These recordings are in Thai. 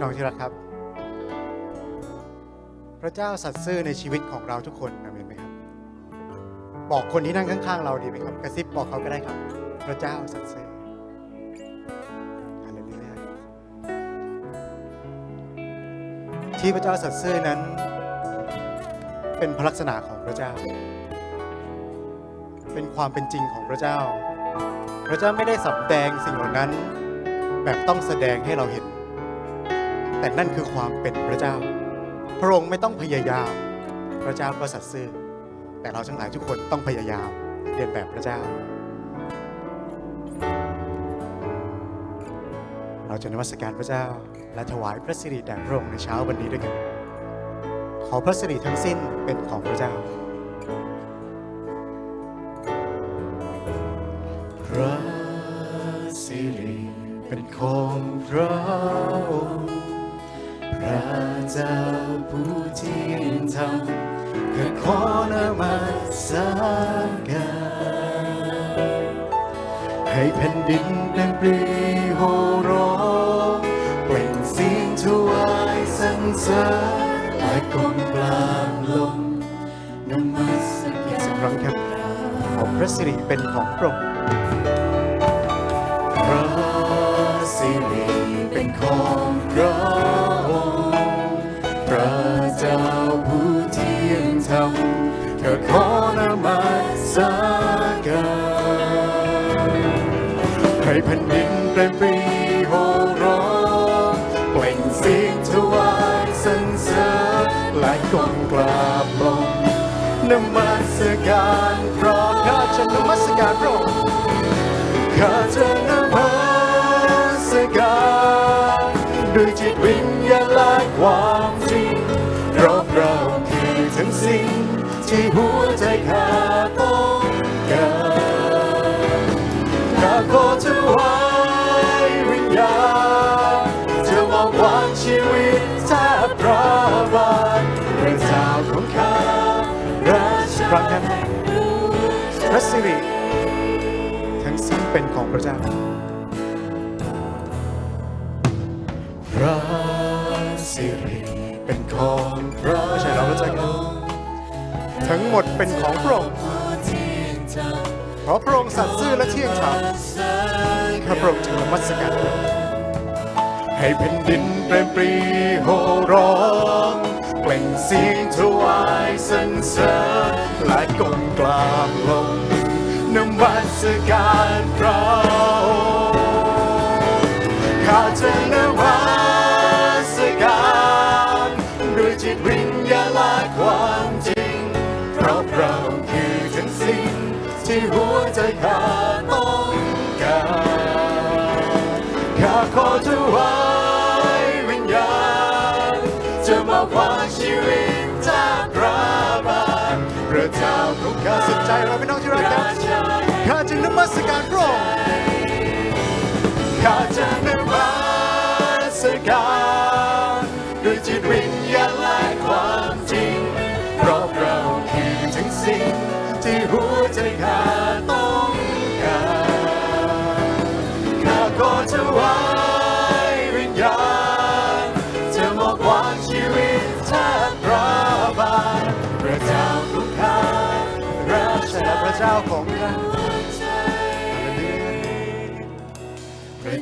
น้องที่รักครับ พระเจ้าสัตย์ซื่อในชีวิตของเราทุกคนนะเห็นไหมครับ บอกคนที่นั่งข้าง ๆ เราดีไหมครับ กระซิบบอกเขาก็ได้ครับ พระเจ้าสัตย์ซื่อที่พระเจ้าสัตย์ซื่อนั้น เป็นพระลักษณะของพระเจ้า เป็นความเป็นจริงของพระเจ้า พระเจ้าไม่ได้สำแดงสิ่งเหล่านั้น แบบต้องแสดงให้เราเห็น แต่นั่นคือความเป็นพระเจ้า พระองค์ไม่ต้องพยายาม พระเจ้าก็สัตย์ซื่อ แต่เราทั้งหลายทุกคนต้องพยายามเรียนแบบพระเจ้า เราจะนมัสการพระเจ้า และถวายพระสิริแด่พระองค์ในเช้าวันนี้ด้วยกัน ขอพระสิริทั้งสิ้นเป็นของพระเจ้า พระสิริเป็นของพระองค์ พระเจ้าผู้ที่ยิ่งทำเพื่อขอนมัสการให้แผ่นดินเป็นปรีโหร้องเปล่งเสียงถวายสรรเสริญและกลมกลามลงนมัสการสักครั้งครับขอพระสิริเป็นของพระองค์พระสิริเป็นของพระ สการให้แผ่นดินเป็นปรีโหร้องเปล่งเสียงถวายสรรเสริญและก้มกราบลงนมัสการพระข้าจะนมัสการพระองค์ข้าจะนมัสการด้วยจิตวิญญาณและความจริงเพราะเราคือทั้งสิ่ง ที่หัวใจข้าต้องการข้าขอถวายวิญญาณจะมอบวางชีวิตแทบพระบาทพระเจ้าของข้าราชพระกันพระสิริทั้งสิ้นเป็นของพระเจ้าพระสิริเป็นของพระไม่ใช่เราเข้าใจกัน ทั้งหมดเป็นของพระองค์เพราะพระองค์สัตย์ซื่อและเที่ยงธรรมข้าพระองค์จึงนมัสการให้แผ่นดินเปรมปรีโห่ร้องเปล่งเสียงถวายสรรเสริญและก้มกราบลงนมัสการพระองค์ข้าจะ สการพระองค์ข้าจะนมัสการด้วยจิตวิญญาณและความจริง เพราะเราคือถึงสิ่งที่หัวใจข้า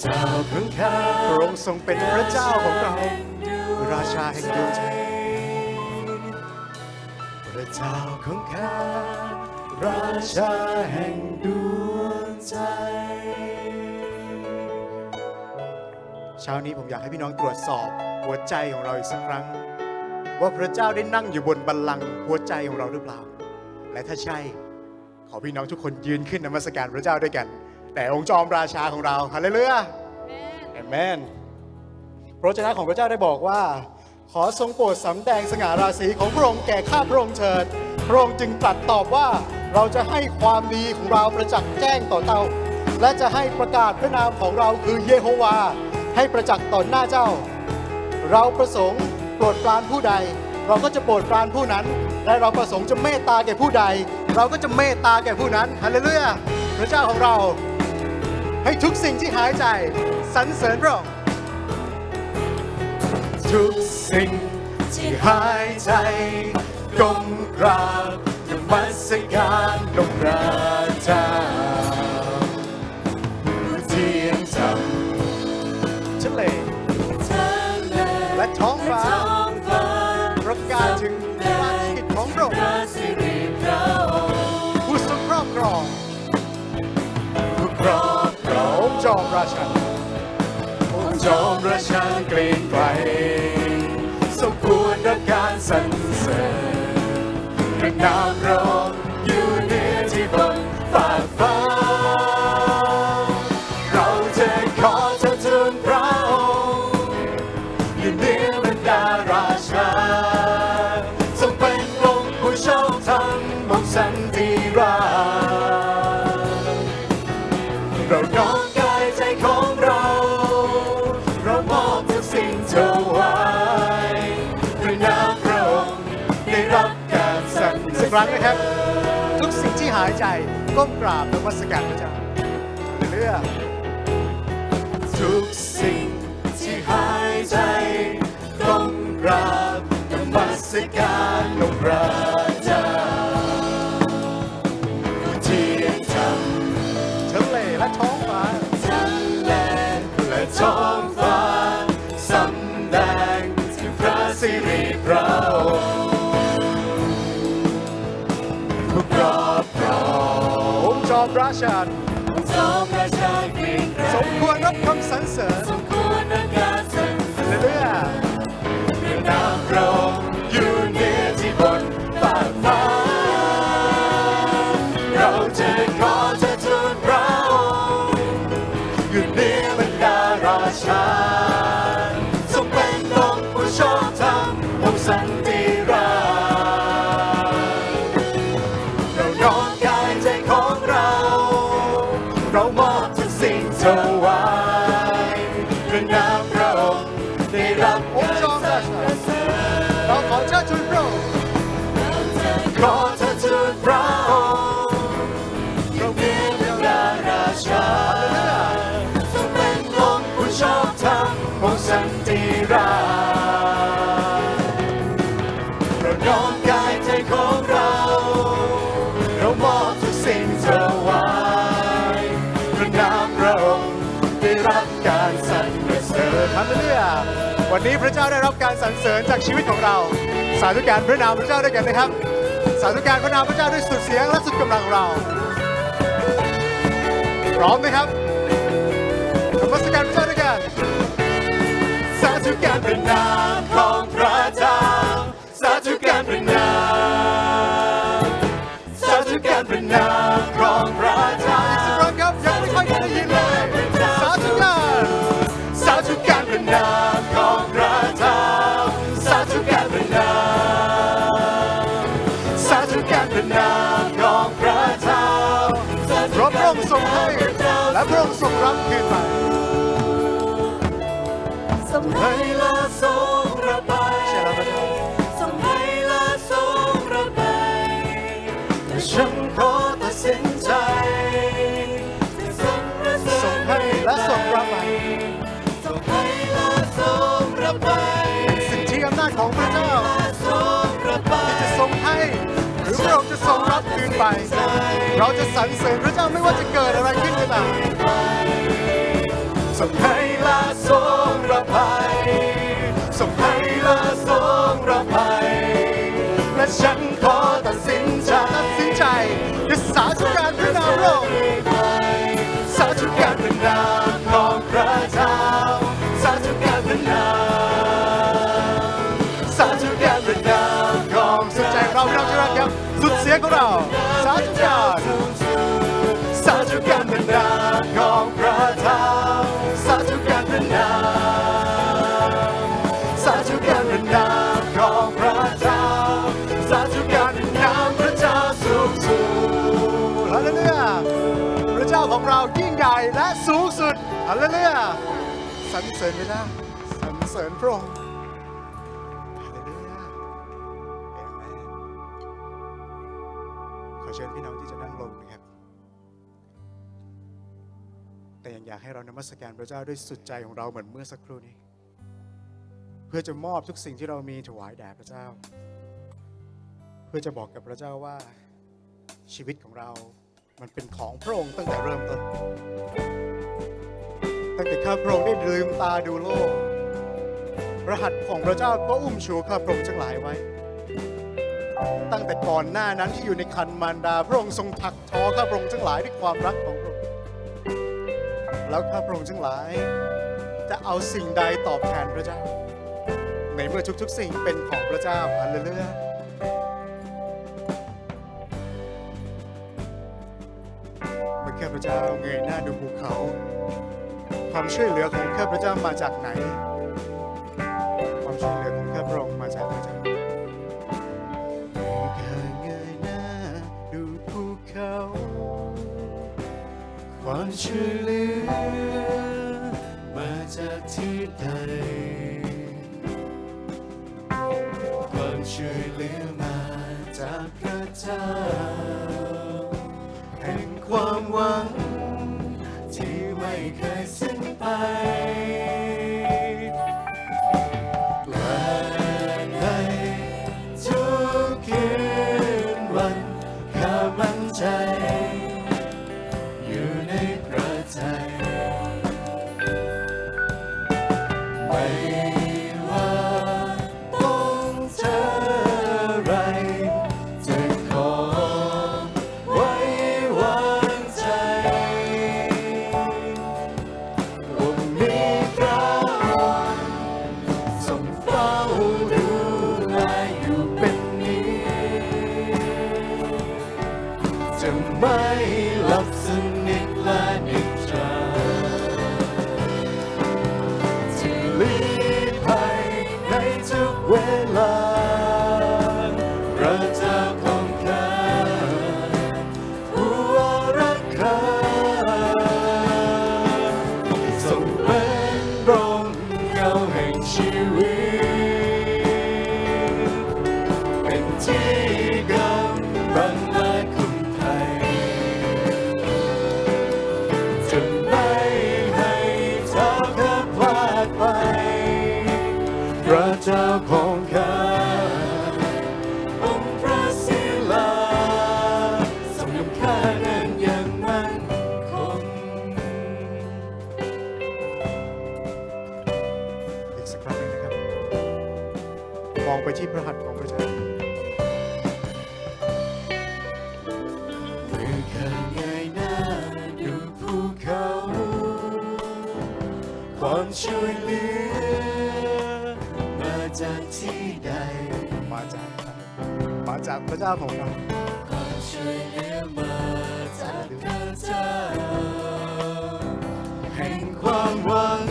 เจ้าของข้าพระองค์ทรงเป็นพระเจ้าของเรา ราชาแห่งดวงใจ พระเจ้าของข้าราชาแห่งดวงใจ เช้านี้ผมอยากให้พี่น้องตรวจสอบ หัวใจของเราอีกสักครั้ง ว่าพระเจ้าได้นั่งอยู่บนบัลลังก์หัวใจของเราหรือเปล่า และถ้าใช่ ขอพี่น้องทุกคนยืนขึ้นนมัสการพระเจ้าด้วยกัน แต่องค์จอมราชาของเราฮาเลลูยาเอเมนพระเจ้าของพระเจ้าได้บอกว่า ขอทรงโปรดสำแดงสง่าราศีของพระองค์แก่ข้าพระองค์เถิดพระองค์จึงตรัสตอบว่าเราจะให้ความดีของเราประจักษ์แจ้งต่อเจ้าและจะให้ประกาศพระนามของเราคือเยโฮวา ให้ประจักษ์ต่อหน้าเจ้า เราประสงค์โปรดปรานผู้ใด เราก็จะโปรดปรานผู้นั้น และเราประสงค์จะเมตตาแก่ผู้ใด เราก็จะเมตตาแก่ผู้นั้นฮาเลลูยาพระเจ้าของเรา ให้ทุกสิ่งที่หายใจสรรเสริญพระองค์ทุกสิ่งที่หายใจก้มกราบนมัสการองค์ระเจ้าผู้เที่ยงธรรมทะเลและท้องฟ้าประกาศถึงความกิจของพระองค์ ององค์จอมราชันองค์จอมราชันเกรงไกรสมควรรับการสรรเสริญพระนามเรา ก้มกราบนมัสการพระเจ้าเลือทุกสิ่งที่หายใจก้มกราบนมัสการลงค์พระเจ้า ราชันสมควรรับคำสรรเสริญ พระเจ้าได้รับการสรรเสริญจากชีวิตของเรา สาธุการพระนามพระเจ้าด้วยกันนะครับ สาธุการพระนามพระเจ้าด้วยสุดเสียงและสุดกำลังเรา พร้อมไหมครับนมัสการพระเจ้าด้วยกัน สาธุการเป็นามของพระเจ้า สาธุการเป็นาม สาธุการเป็นนาม ไป เราจะสรรเสริญพระเจ้าไม่ว่าจะเกิดอะไรขึ้นก็ตามทรงให้ละทรงรับภัยทรงให้ละทรงรับภัย และฉันขอตัดสินใจตัดสินใจด้วยสาธุการพระนามพระองค์สาธุการพระนามของพระเจ้าสาธุการพระนามสาธุการเป็นามของสุดใจของเราพี่น้องที่รักครับสุดเสียงของเรา ฮาเลลูยาสรรเสริญพระเจ้าสรรเสริญพระองค์ฮาเลลูยาเอเมนขอเชิญพี่น้องที่จะนั่งลงนะครับ แต่ยังอยากให้เรานมัสการพระเจ้าด้วยสุดใจของเราเหมือนเมื่อสักครู่นี้ เพื่อจะมอบทุกสิ่งที่เรามีถวายแด่พระเจ้า เพื่อจะบอกกับพระเจ้าว่าชีวิตของเรามันเป็นของพระองค์ตั้งแต่เริ่มต้น ตั้งแต่ข้าพระองค์ได้ลืมตาดูโลก รหัตถ์ของพระเจ้าก็อุ้มชูข้าพระองค์ทั้งหลายไว้ ตั้งแต่ก่อนหน้านั้นที่อยู่ในคันมารดา พระองค์ทรงถักทอข้าพระองค์ทั้งหลายด้วยความรักของพระองค์แล้วข้าพระองค์ทั้งหลาย จะเอาสิ่งใดตอบแทนพระเจ้า ในเมื่อทุกๆสิ่งเป็นของพระเจ้าอันเลเลือเมื่อข้าพระเจ้าเงยหน้าดูภูเขา ความช่วยเหลือของข้าพเจ้ามาจากไหน ความช่วยเหลือของข้าพระองค์มาจากพระเจ้าข้าเงยหน้าดูภูเขา ความช่วยเหลือ สิ้ ไม่หลับสนิทและนิ ไป พระเจ้าของข้า ช่วยเหลือ มาจากที่ใดมาจากใครมาจากพระเจ้าของเราความช่วยเหลือมาจากพระเจ้าแห่งความหวัง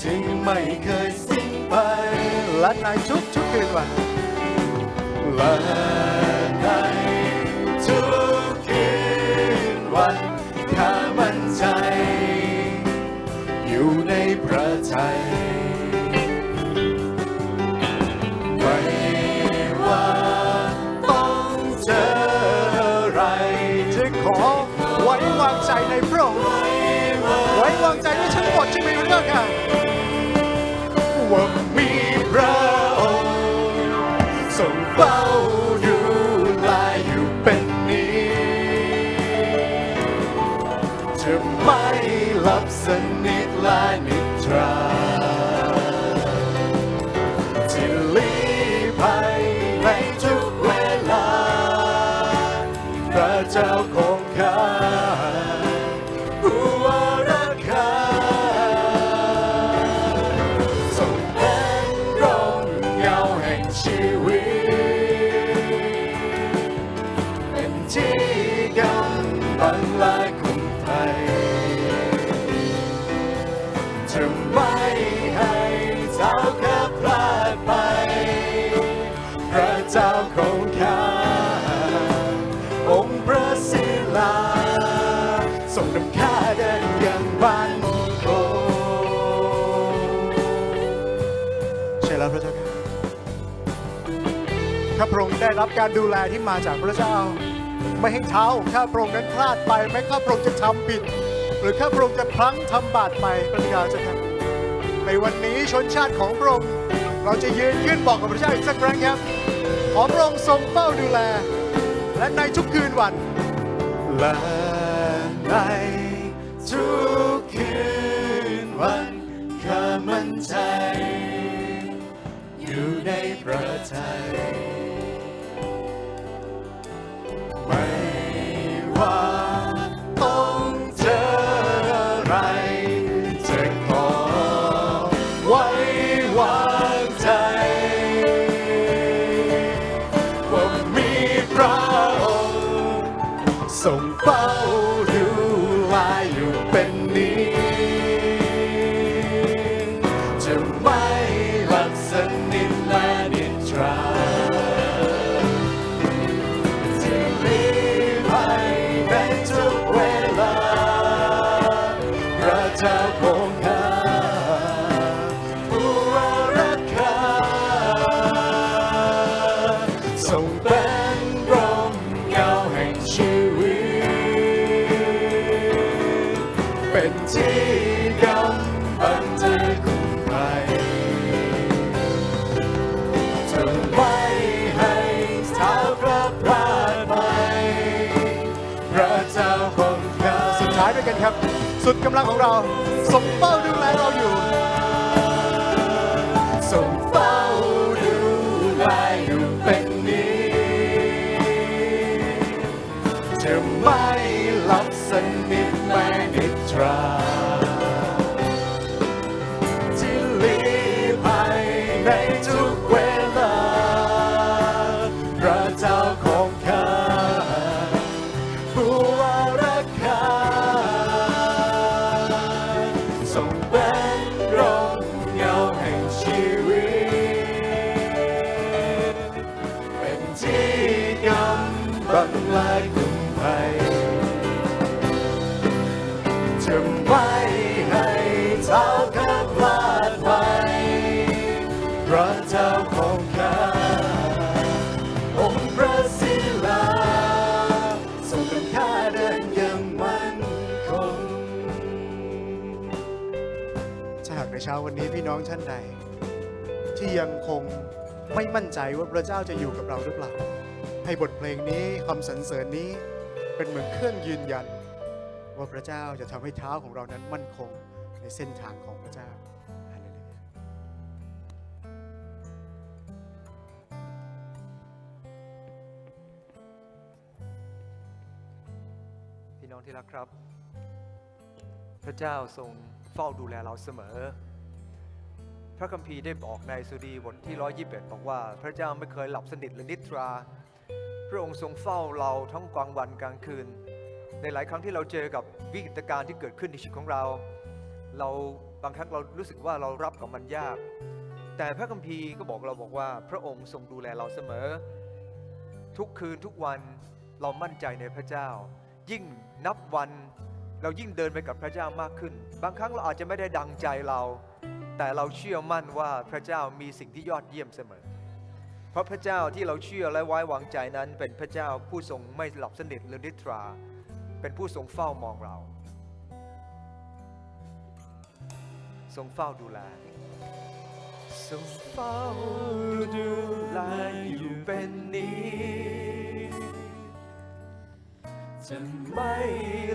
ที่ไม่เคยสิ้นไปและในทุกทุกๆคืนวันและ ที่กำบังและคุ้มภัยจะไม่ให้เจ้าข้าพลาดไป พระเจ้าของข้าองค์พระศิลาทรงนำข้าเดินอย่างมั่นคงใช่แล้วพระเจ้าข้าพระองค์ได้รับการดูแลที่มาจากพระเจ้า ไม่ให้เท้าข้าพระองค์นั้นพลาดไปแม้ข้าพระองค์จะทำผิด หรือข้าพระองค์จะพลั้งทำบาปไปพระบิดาเจ้าค่ะในวันนี้ชนชาติของพระองค์เราจะยืนขึ้นบอกกับพระเจ้าอีกสักครั้งครับขอพระองค์ทรงเฝ้าดูแล และในทุกคืนวันและในทุกคืนวันข้ามั่นใจ อยู่ในพระทัย ว่าต้องเจออะไร จะขอไว้วางใจ ว่ามีพระองค์ทรงเฝ้า สุดกำลังของเราสมเฝ้าดูแลเราอยู่ำบังและคุ้มภัยจะไม่ให้เท้าข้าพลาดไปพระเจ้าของข้าองค์พระศิลาทรงเป็นข้าเดินอย่างมั่นคงถ้าหากในเช้าวันนี้พี่น้องท่านใด ที่ยังคงไม่มั่นใจว่าพระเจ้าจะอยู่กับเราหรือเปล่า ให้บทเพลงนี้คำสรรเสริญนี้เป็นเหมือนเครื่องยืนยัน ว่าพระเจ้าจะทำให้เท้าของเรานั้นมั่นคงในเส้นทางของพระเจ้าพี่น้องที่รักครับ พระเจ้าทรงเฝ้าดูแลเราเสมอ พระคัมภีร์ได้บอกในสุดีบทที่ 121 บอกว่า พระเจ้าไม่เคยหลับสนิทหรือนิทรา ระองค์ทรงเฝ้าเราทั้งกลางวันกลางคืน ในหลายครั้งที่เราเจอกับวิกฤตการณ์ที่เกิดขึ้นในชีวิตของเรา เราบางครั้งเรารู้สึกว่าเรารับกับมันยาก แต่พระคัมภีร์ก็บอกเราบอกว่า พระองค์ทรงดูแลเราเสมอ ทุกคืนทุกวันเรามั่นใจในพระเจ้า ยิ่งนับวันเรายิ่งเดินไปกับพระเจ้ามากขึ้น บางครั้งเราอาจจะไม่ได้ดังใจเรา แต่เราเชื่อมั่นว่าพระเจ้ามีสิ่งที่ยอดเยี่ยมเสมอ เพราะพระเจ้าที่เราเชื่อและไว้วางใจนั้น เป็นพระเจ้าผู้ทรงไม่หลับสนิทหรือนิทรา เป็นผู้ทรงเฝ้ามองเรา ทรงเฝ้าดูแล ทรงเฝ้าดูแลอยู่เป็นนิจจะไม่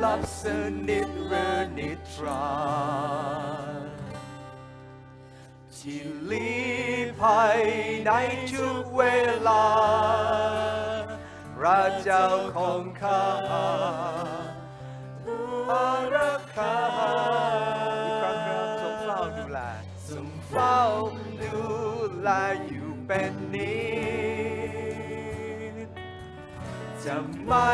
หลับสนิทหรือนิทรา ที่ลีภัยในทุกเวลา พระเจ้าของข้าผู้อรักขาอีกครั้งครับทรงเฝ้าดูแลทรงเฝ้าดูแลอยู่เป็นนิจจะไม่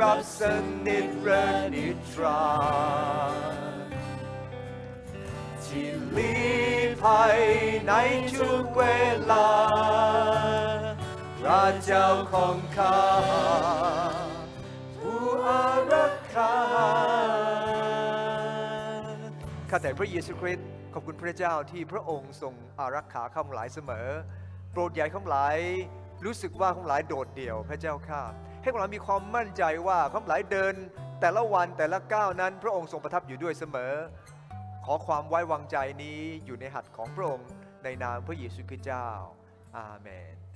รับสนิทหรือนิทรา ภัยในทุกเวลา พระเจ้าของข้าผู้อารักขาข้าแต่พระเยซูคริสต์ขอบคุณพระเจ้าที่พระองค์ทรงอารักขาข้าหลายเสมอ โปรดใหญ่ข้าหลายรู้สึกว่าข้าหลายโดดเดี่ยวพระเจ้าข้าให้ข้าหลายมีความมั่นใจว่าข้าหลายเดิน แต่ละวันแต่ละก้าวนั้น พระองค์ทรงประทับอยู่ด้วยเสมอ ขอความไว้วางใจนี้อยู่ในหัตถ์ของพระองค์ในนามพระเยซูคริสต์เจ้า อาเมน